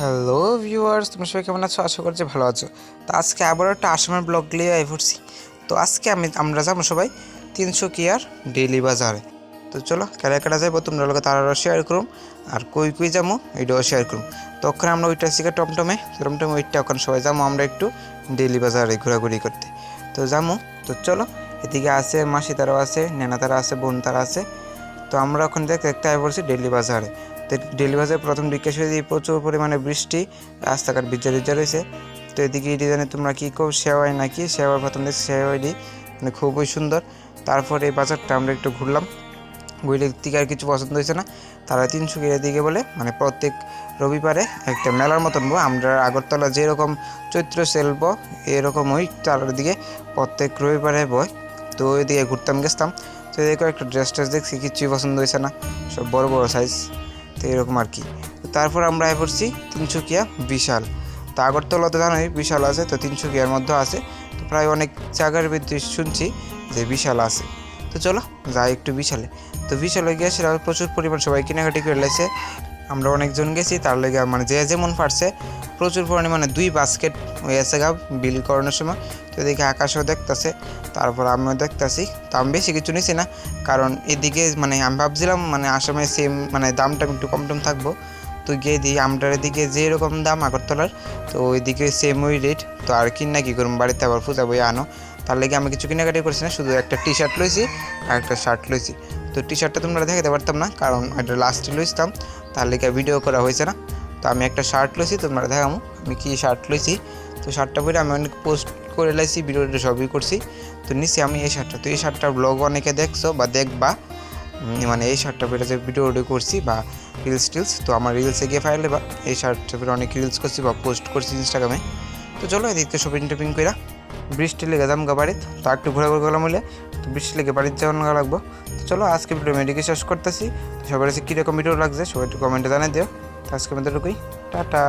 Hello viewers তোমরা সবাই কেমন আছো? আশা করছি ভালো আছো। তো আজকে আবারও একটা আসামের ব্লগ নিয়ে আই পড়ছি তো আজকে আমি, আমরা যাব সবাই তিনশো কিয়ার ডেইলি বাজারে। তো চলো কেডা যাব তোমরা লোক তারা শেয়ার করুম। আর কই কই যাব এইটাও শেয়ার করুম। তো ওখানে আমরা ওইটা শিখে টমটমে টমটমে ওইটা ওখানে সবাই যাব আমরা একটু ডেইলি বাজারে ঘোরাঘুরি করতে। তো যাব, তো চলো, এদিকে আছে মাসি তারাও আছে, নেনা তারা আছে, বোন তারা আছে। তো আমরা ওখানে দেখতে দেখতে আই পড়ছি ডেলি বাজারে। তো ডেলি বাজারে প্রথম দিকে শুধু প্রচুর পরিমাণে বৃষ্টি, রাস্তাঘাট ভিজা ভিজা রয়েছে। তো এদিকে ডিজাইনে তোমরা কী কো সেওয়াই নাকি? সেওয়াই প্রথম দেখছি সেওয়াইডি মানে খুবই সুন্দর। তারপর এই বাজারটা আমরা একটু ঘুরলাম। ঘুরে দিকে আর কিছু পছন্দ হয়েছে না। তারা তিনশো কিলোর দিকে বলে মানে প্রত্যেক রবিবারে একটা মেলার মতন আমরা আগরতলা যেরকম চৈত্র এরকম ওই তার দিকে প্রত্যেক রবিবারে বয়। তো ওই দিকে ঘুরতাম গেছতাম তো এদিকে একটা ড্রেস ট্রেস দেখছি, কিছুই পছন্দ হয়েছে না। সব বড় বড় সাইজ তো এরকম আর কি। তারপর আমরা এ পড়ছি তিনশুকিয়া বিশাল। তো আগরতলা তো জানোই বিশাল আছে, তো তিনশুকিয়ার মধ্যে আছে। তো প্রায় অনেক জায়গার ভিতরে শুনছি যে বিশাল আছে। তো চলো যাই একটু বিশালে। তো বিশালে গিয়ে সেটা প্রচুর পরিমাণ সবাই কেনাকাটি করে লাগছে আমরা অনেকজন গেছি, তার লেগে মানে যে যেমন পারছে, প্রচুর পরিমাণে মানে দুই বাস্কেট হয়েছে গা বিল করানোর সময়। তো এদিকে আকাশও দেখতেছে, তারপর আমিও দেখতেছি। তো আমি বেশি কিছু নিছি না, কারণ এদিকে মানে আমি ভাবছিলাম মানে আসামে সেম মানে দামটা একটু কম টম থাকব। তো গিয়ে দিই আমটার এদিকে যেরকম দাম আগরতলার, তো ওইদিকে সেম ওই রেট তো আর কিন না কী করুন বাড়িতে আবার পূজা বই আনো। তার লেগে আমি কিছু কেনাকাটি করছি না, শুধু একটা টি শার্ট লইছি আর একটা শার্ট লইছি। তো টি শার্টটা তোমরা দেখাতে পারতাম না, কারণ এটা লাস্টে লইছিলাম। তার লেগে ভিডিও করা হয়েছে না? তো আমি একটা শার্ট লইছি, তোমরা দেখামো। আমি কী শার্ট লইছি? তো শার্টটা পরে আমি অনেক পোস্ট করে লাইছি ভিডিওটা সবই করছি। তো নিচ্ছি আমি এই শার্টটা তো এই শার্টটার ব্লগ অনেকে দেখছ বা দেখবা মানে এই শার্টটা পরে যে ভিডিও করছি বা রিলস টিলস, তো আমার রিলসে গিয়ে ফাইলে বা এই শার্টটা পরে অনেক রিলস করছি বা পোস্ট করছি ইনস্টাগ্রামে তো চলো এদিকে শপিং টপিং কইরা। বৃষ্টি লেগে যাম গা বাড়িতে, তো একটু ঘোরাঘুরি করলাম বলে তো বৃষ্টি লেগে বাড়িতে যাওয়ার গা লাগবো তো চলো, আজকে ভিডিও মেডিকে শেষ করতেছি। সবার কাছে কীরকম ভিডিও লাগছে সবাই একটু কমেন্টে জানিয়ে দিও। তো আজকে আমাদের টাটা।